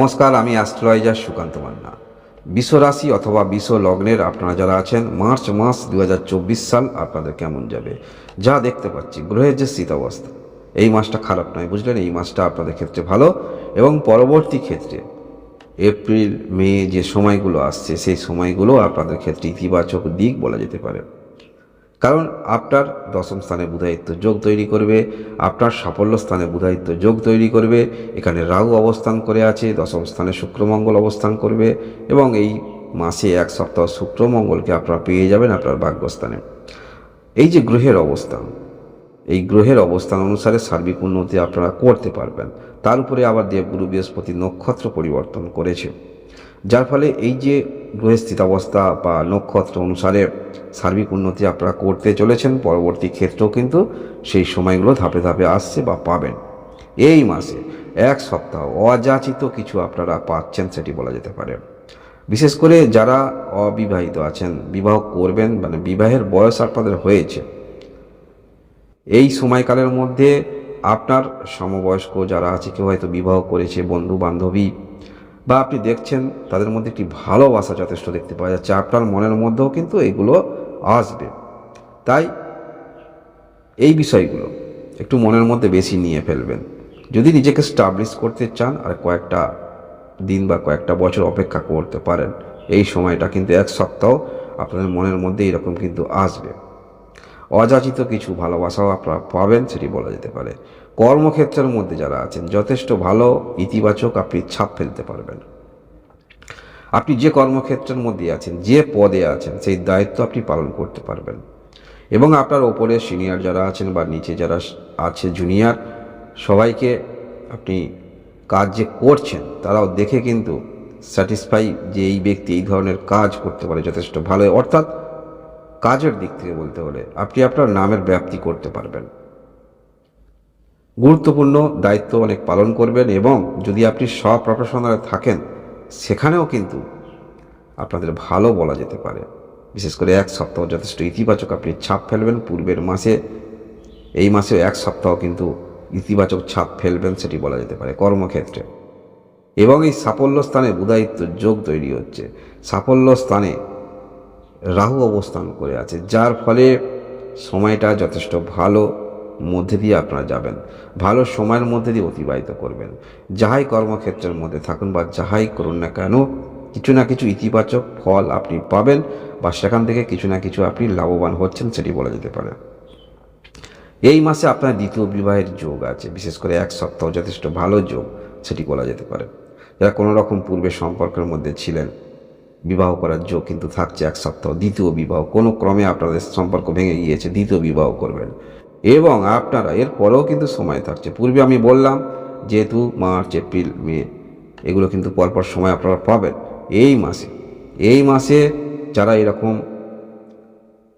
নমস্কার, আমি অ্যাস্ট্রোলজার সুকান্ত মান্না। রাশি অথবা বিশ্ব লগ্নের আপনারা যারা আছেন, মার্চ মাস দু হাজার চব্বিশ সাল আপনাদের কেমন যাবে? যা দেখতে পাচ্ছি, গ্রহের যে স্থিতাবস্থা এই মাসটা খারাপ নয়, বুঝলেন? এই মাসটা আপনাদের ক্ষেত্রে ভালো এবং পরবর্তী ক্ষেত্রে এপ্রিল, মে যে সময়গুলো আসছে, সেই সময়গুলো আপনাদের ক্ষেত্রে ইতিবাচক দিক বলা যেতে পারে। কারণ আপনার দশম স্থানে বুধায়িত্ব যোগ তৈরি করবে, আপনার সাফল্য স্থানে বুধায়িত্ব যোগ তৈরি করবে, এখানে রাহু অবস্থান করে আছে, দশম স্থানে শুক্রমঙ্গল অবস্থান করবে এবং এই মাসে এক সপ্তাহ শুক্রমঙ্গলকে আপনারা পেয়ে যাবেন আপনার ভাগ্যস্থানে। এই যে গ্রহের অবস্থান, এই গ্রহের অবস্থান অনুসারে সার্বিক উন্নতি আপনারা করতে পারবেন। তার উপরে আবার দেবগুরু বৃহস্পতি নক্ষত্র পরিবর্তন করেছে। যার ফলে এই যে গ্রহের স্থিতাবস্থা বা নক্ষত্র অনুসারে সার্বিক উন্নতি আপনারা করতে চলেছেন, পরবর্তী ক্ষেত্রেও কিন্তু সেই সময়গুলো ধাপে ধাপে আসছে বা পাবেন। এই মাসে এক সপ্তাহ অযাচিত কিছু আপনারা পাচ্ছেন সেটি বলা যেতে পারে। বিশেষ করে যারা অবিবাহিত আছেন, বিবাহ করবেন মানে বিবাহের বয়স আপনাদের হয়েছে, এই সময়কালের মধ্যে আপনার সমবয়স্ক যারা আছে, কেউ হয়তো বিবাহ করেছে বন্ধু বান্ধবী বা আপনি দেখছেন, তাদের মধ্যে একটি ভালোবাসা যথেষ্ট দেখতে পাওয়া যাচ্ছে। আপনার মনের মধ্যেও কিন্তু এগুলো আসবে। তাই এই বিষয়গুলো একটু মনের মধ্যে বেশি নিয়ে ফেলবেন। যদি নিজেকে স্টাবলিশ করতে চান আর কয়েকটা দিন বা কয়েকটা বছর অপেক্ষা করতে পারেন, এই সময়টা কিন্তু এক সপ্তাহ আপনাদের মনের মধ্যে এরকম কিন্তু আসবে। অযাচিত কিছু ভালোবাসাও আপনারা পাবেন, সেটি বলা যেতে পারে। কর্মক্ষেত্রের মধ্যে যারা আছেন, যথেষ্ট ভালো, ইতিবাচক আপনি ছাপ ফেলতে পারবেন। আপনি যে কর্মক্ষেত্রের মধ্যে আছেন, যে পদে আছেন, সেই দায়িত্ব আপনি পালন করতে পারবেন। এবং আপনার ওপরে সিনিয়র যারা আছেন বা নিচে যারা আছে, জুনিয়র, সবাইকে আপনি কাজ যে করছেন, তারাও দেখে কিন্তু স্যাটিসফাই যে এই ব্যক্তি এই ধরনের কাজ করতে পারে যথেষ্ট ভালো। অর্থাৎ কাজের দিক থেকে বলতে হলে আপনি আপনার নামের ব্যাপ্তি করতে পারবেন। গুরুত্বপূর্ণ দায়িত্ব অনেক পালন করবেন এবং যদি আপনি স্বপ্রফেশনালে থাকেন, সেখানেও কিন্তু আপনাদের ভালো বলা যেতে পারে। বিশেষ করে এক সপ্তাহ যথেষ্ট ইতিবাচক আপনি ছাপ ফেলবেন। পূর্বের মাসে, এই মাসেও এক সপ্তাহ কিন্তু ইতিবাচক ছাপ ফেলবেন সেটি বলা যেতে পারে কর্মক্ষেত্রে। এবং এই সাফল্য স্থানে বুধায়িত্ব যোগ তৈরি হচ্ছে। সাফল্য স্থানে রাহু অবস্থান করে আছে, যার ফলে সময়টা যথেষ্ট ভালো মধ্যে দিয়ে আপনারা যাবেন। ভালো সময়ের মধ্যে দিয়ে অতিবাহিত করবেন। যাহাই কর্মক্ষেত্রের মধ্যে থাকুন বা যাহাই করুন না কেন, কিছু না কিছু ইতিবাচক ফল আপনি পাবেন বা সেখান থেকে কিছু না কিছু আপনি লাভবান হচ্ছেন সেটি বলা যেতে পারে। এই মাসে আপনার দ্বিতীয় বিবাহের যোগ আছে, বিশেষ করে এক সপ্তাহ যথেষ্ট ভালো যোগ সেটি বলা যেতে পারে। যারা কোনো রকম পূর্বে সম্পর্কের মধ্যে ছিলেন, বিবাহ করার যোগ কিন্তু থাকছে এক সপ্তাহ। দ্বিতীয় বিবাহ, কোনো ক্রমে আপনাদের সম্পর্ক ভেঙে গিয়েছে, দ্বিতীয় বিবাহ করবেন। এবং আপনারা এর পরেও কিন্তু সময় থাকছে। পূর্বে আমি বললাম, যেহেতু মার্চ, এপ্রিল, মে, এগুলো কিন্তু পরপর সময় আপনারা পাবেন। এই মাসে এই মাসে যারা এরকম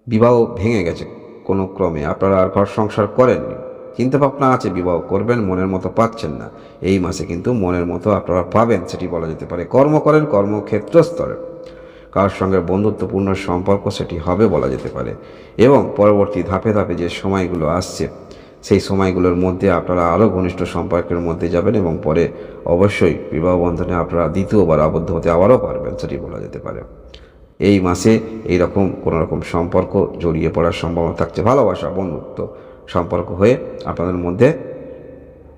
বিবাহ ভেঙে গেছে কোনো ক্রমে, আপনারা আর ঘর সংসার করেননি। চিন্তা ভাবনা আছে, বিবাহ করবেন, মনের মতো পাচ্ছেন না। এই মাসে কিন্তু মনের মতো আপনারা পাবেন, সেটি বলা যেতে পারে। কর্ম করেন কর্মক্ষেত্র স্তরে কারোর সঙ্গে বন্ধুত্বপূর্ণ সম্পর্ক সেটি হবে বলা যেতে পারে। এবং পরবর্তী ধাপে ধাপে যে সময়গুলো আসছে, সেই সময়গুলোর মধ্যে আপনারা আরও ঘনিষ্ঠ সম্পর্কের মধ্যে যাবেন এবং পরে অবশ্যই বিবাহ বন্ধনে আপনারা দ্বিতীয়বার আবদ্ধ হতে আবারও পারবেন, সেটি বলা যেতে পারে। এই মাসে এই রকম কোনো রকম সম্পর্ক জড়িয়ে পড়ার সম্ভাবনা থাকছে। ভালোবাসা, বন্ধুত্ব সম্পর্ক হয়ে আপনাদের মধ্যে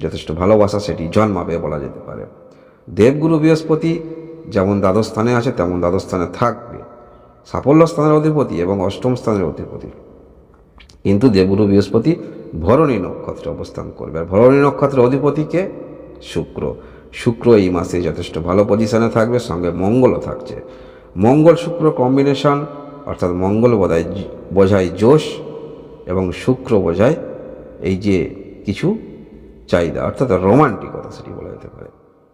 যথেষ্ট ভালোবাসা সেটি জন্মাবে বলা যেতে পারে। দেবগুরু বৃহস্পতি যেমন দ্বাদশ স্থানে আছে, তেমন দ্বাদশ স্থানে থাকবে। সাফল্য স্থানের অধিপতি এবং অষ্টম স্থানের অধিপতি। কিন্তু দেবগুরু বৃহস্পতি ভরণী নক্ষত্রে অবস্থান করবে। আর ভরণী নক্ষত্রের অধিপতিকে শুক্র। শুক্র এই মাসে যথেষ্ট ভালো পজিশনে থাকবে, সঙ্গে মঙ্গলও থাকছে। মঙ্গল শুক্র কম্বিনেশন অর্থাৎ মঙ্গল বোধহয় বোঝায় জোশ এবং শুক্র বোঝায় এই যে কিছু চাহিদা, অর্থাৎ রোমান্টিকতা সেটি বলা যেতে পারে।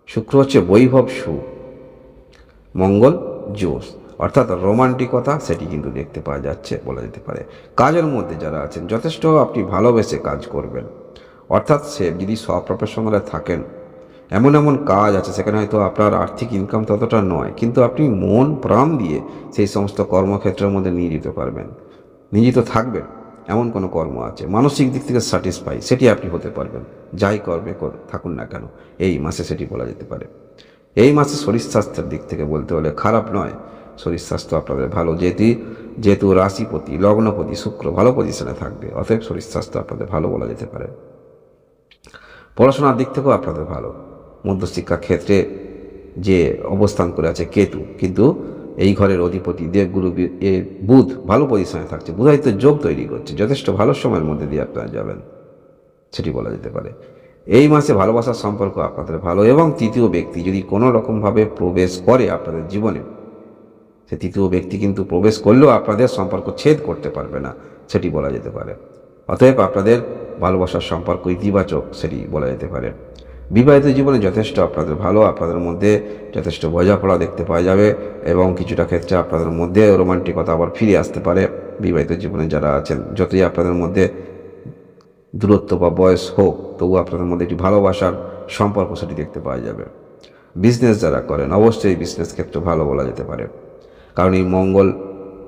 শুক্র হচ্ছে বৈভব সু। মঙ্গল জোশ। অর্থাৎ রোমান্টিকতা সেটি কিন্তু দেখতে পাওয়া যাচ্ছে, বলা যেতে পারে। কাজের মধ্যে যারা আছেন, যথেষ্ট আপনি ভালোবেসে কাজ করবেন। অর্থাৎ সে যদি স্বপ্রফেশনালে থাকেন, এমন এমন কাজ আছে, সেখানে হয়তো আপনার আর্থিক ইনকাম ততটা নয়, কিন্তু আপনি মন প্রাণ দিয়ে সেই সমস্ত কর্মক্ষেত্রের মধ্যে নিয়োজিত পারবেন। নিয়োজিত থাকবেন, এমন কোনো কর্ম আছে। মানসিক দিক থেকে স্যাটিসফাই সেটি আপনি হতে পারবেন। যাই কর্মে কর- থাকুন না কেন, এই মাসে সেটি বলা যেতে পারে। এই মাসে শরীর স্বাস্থ্যের দিক থেকে বলতে হলে খারাপ নয়। শরীর স্বাস্থ্য আপনাদের ভালো। যেহেতু যেহেতু রাশিপতি, লগ্নপতি, শুক্র ভালো পজিশনে থাকবে, অতএব শরীর স্বাস্থ্য আপনাদের ভালো বলা যেতে পারে। পড়াশোনার দিক থেকেও আপনাদের ভালো। মধ্যশিক্ষা ক্ষেত্রে যে অবস্থান করে আছে কেতু, কিন্তু এই ঘরের অধিপতি দেবগুরু এ বুধ ভালো পজিশনে থাকছে। বুধায়িত্ব যোগ তৈরি করছে। যথেষ্ট ভালো সময়ের মধ্যে দিয়ে আপনারা যাবেন। সেটি বলা যেতে পারে। এই মাসে ভালোবাসার সম্পর্ক আপনাদের ভালো এবং তৃতীয় ব্যক্তি যদি কোনো রকমভাবে প্রবেশ করে আপনাদের জীবনে, সে তৃতীয় ব্যক্তি কিন্তু প্রবেশ করলেও আপনাদের সম্পর্ক ছেদ করতে পারবে না, সেটি বলা যেতে পারে। অতএব আপনাদের ভালোবাসার সম্পর্ক ইতিবাচক, সেটি বলা যেতে পারে। বিবাহিত জীবনে যথেষ্ট আপনাদের ভালো, আপনাদের মধ্যে যথেষ্ট বোঝাপড়া দেখতে পাওয়া যাবে এবং কিছুটা ক্ষেত্রে আপনাদের মধ্যে রোমান্টিকতা আবার ফিরে আসতে পারে। বিবাহিত জীবনে যারা আছেন, যতই আপনাদের মধ্যে দূরত্ব বা বয়স হোক তবু আপনাদের মধ্যে একটি ভালোবাসার সম্পর্ক সেটি দেখতে পাওয়া যাবে। বিজনেস যারা করেন, অবশ্যই বিজনেস ক্ষেত্রে ভালো বলা যেতে পারে। কারণ এই মঙ্গল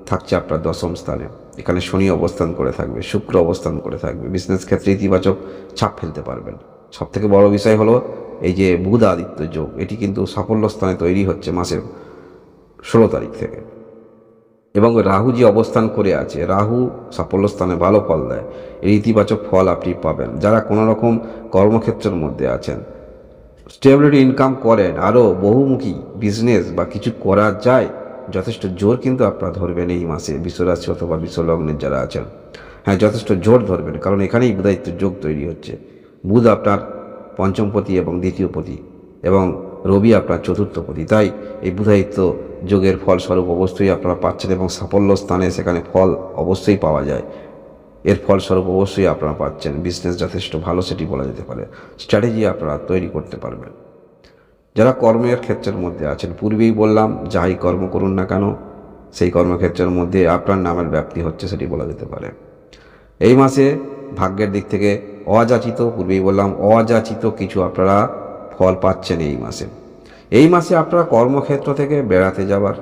থাকছে আপনার দশম স্থানে। এখানে শনি অবস্থান করে থাকবে, শুক্র অবস্থান করে থাকবে। বিজনেস ক্ষেত্রে ইতিবাচক ছাপ ফেলতে পারবেন। সব থেকে বড় বিষয় হলো এই যে বুধ আদিত্য যোগ, এটি কিন্তু সাফল্য স্থানে তৈরি হচ্ছে মাসের ষোলো তারিখ থেকে। এবং রাহু যে অবস্থান করে আছে, রাহু সাফল্য স্থানে ভালো ফল দেয় এর ইতিবাচক ফল আপনি পাবেন। যারা কোনো রকম কর্মক্ষেত্রের মধ্যে আছেন স্টেবিলিটি ইনকাম করেন আরও বহুমুখী বিজনেস বা কিছু করা যায়, যথেষ্ট জোর কিন্তু আপনারা ধরবেন এই মাসে, বিশ্বরাশি অথবা বিশ্বলগ্নের যারা আছেন। হ্যাঁ যথেষ্ট জোর ধরবেন, কারণ এখানেই বুধায়িত্ব যোগ তৈরি হচ্ছে। বুধ আপনার পঞ্চমপতি এবং দ্বিতীয়পতি এবং রবি আপনার চতুর্থপতি তাই এই বুধায়িত্ব যোগের ফলস্বরূপ অবশ্যই আপনারা পাচ্ছেন এবং সাফল্য স্থানে সেখানে ফল অবশ্যই পাওয়া যায়। এর ফলস্বরূপ অবশ্যই আপনারা পাচ্ছেন। বিজনেস যথেষ্ট ভালো সেটি বলা যেতে পারে। স্ট্র্যাটেজি আপনারা তৈরি করতে পারবেন। যারা কর্মের ক্ষেত্রের মধ্যে আছেন, পূর্বেই বললাম, যাই কর্ম করুন না কেন, সেই কর্মক্ষেত্রের মধ্যে আপনার নামের ব্যাপ্তি হচ্ছে সেটি বলা যেতে পারে। এই মাসে ভাগ্যের দিক থেকে অযাচিত, পূর্বেই বললাম, অযাচিত কিছু আপনারা ফল পাচ্ছেন এই মাসে। এই মাসে আপনারা কর্মক্ষেত্র থেকে বেড়াতে যাবার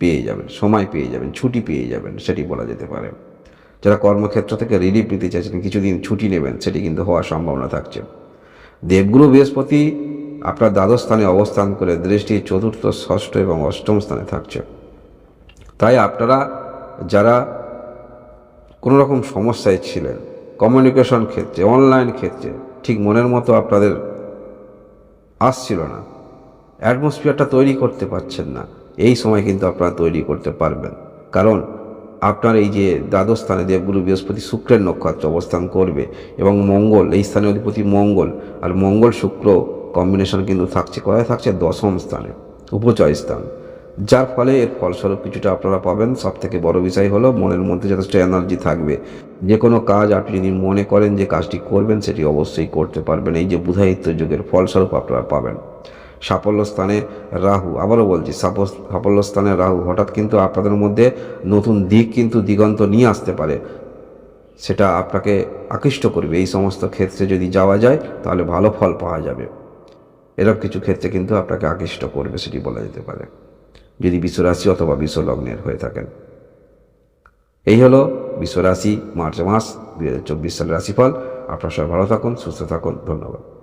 পেয়ে যাবেন, সময় পেয়ে যাবেন, ছুটি পেয়ে যাবেন, সেটি বলা যেতে পারে। যারা কর্মক্ষেত্র থেকে রিলিফ নিতে চাইছেন, কিছুদিন ছুটি নেবেন, সেটি কিন্তু হওয়ার সম্ভাবনা থাকছে। দেবগুরু বৃহস্পতি আপনার দ্বাদশ স্থানে অবস্থান করে দৃষ্টি চতুর্থ, ষষ্ঠ এবং অষ্টম স্থানে থাকছে। তাই আপনারা যারা কোনো রকম সমস্যায় ছিলেন কমিউনিকেশন ক্ষেত্রে অনলাইন ক্ষেত্রে, ঠিক মনের মতো আপনাদের আসছিল না। অ্যাটমসফিয়ারটা তৈরি করতে পারছেন না। এই সময় কিন্তু আপনারা তৈরি করতে পারবেন। কারণ আপনার এই যে দ্বাদশ স্থানে দেবগুরু বৃহস্পতি শুক্রের নক্ষত্র অবস্থান করবে এবং মঙ্গল, এই স্থানে অধিপতি মঙ্গল আর মঙ্গল শুক্র কম্বিনেশন কিন্তু থাকছে। কোথায় থাকছে? দশম স্থানে, উপচয় স্থান। যার ফলে এর ফলস্বরূপ কিছুটা আপনারা পাবেন। সব থেকে বড় বিষয় হলো মনের মধ্যে যথেষ্ট এনার্জি থাকবে। যে কোনো কাজ আপনি যদি মনে করেন যে কাজটি করবেন, সেটি অবশ্যই করতে পারবেন। এই যে বুধায়িত্ব যুগের ফলস্বরূপ আপনারা পাবেন। সাফল্য স্থানে রাহু, আবারও বলছি সাফল্য স্থানে রাহু হঠাৎ কিন্তু আপনাদের মধ্যে নতুন দিক কিন্তু দিগন্ত নিয়ে আসতে পারে। সেটা আপনাকে আকৃষ্ট করবে। এই সমস্ত ক্ষেত্রে যদি যাওয়া যায়, তাহলে ভালো ফল পাওয়া যাবে। এরকম কিছু ক্ষেত্রে কিন্তু আপনাকে আকৃষ্ট করবে, সেটি বলা যেতে পারে। যদি বিশ্বরাশি অথবা বিশ্বলগ্নের হয়ে থাকেন। এই হলো বিশ্বরাশি মার্চ মাস দু হাজার চব্বিশ সালের রাশিফল। আপনার সবাই ভালো থাকুন, সুস্থ থাকুন। ধন্যবাদ।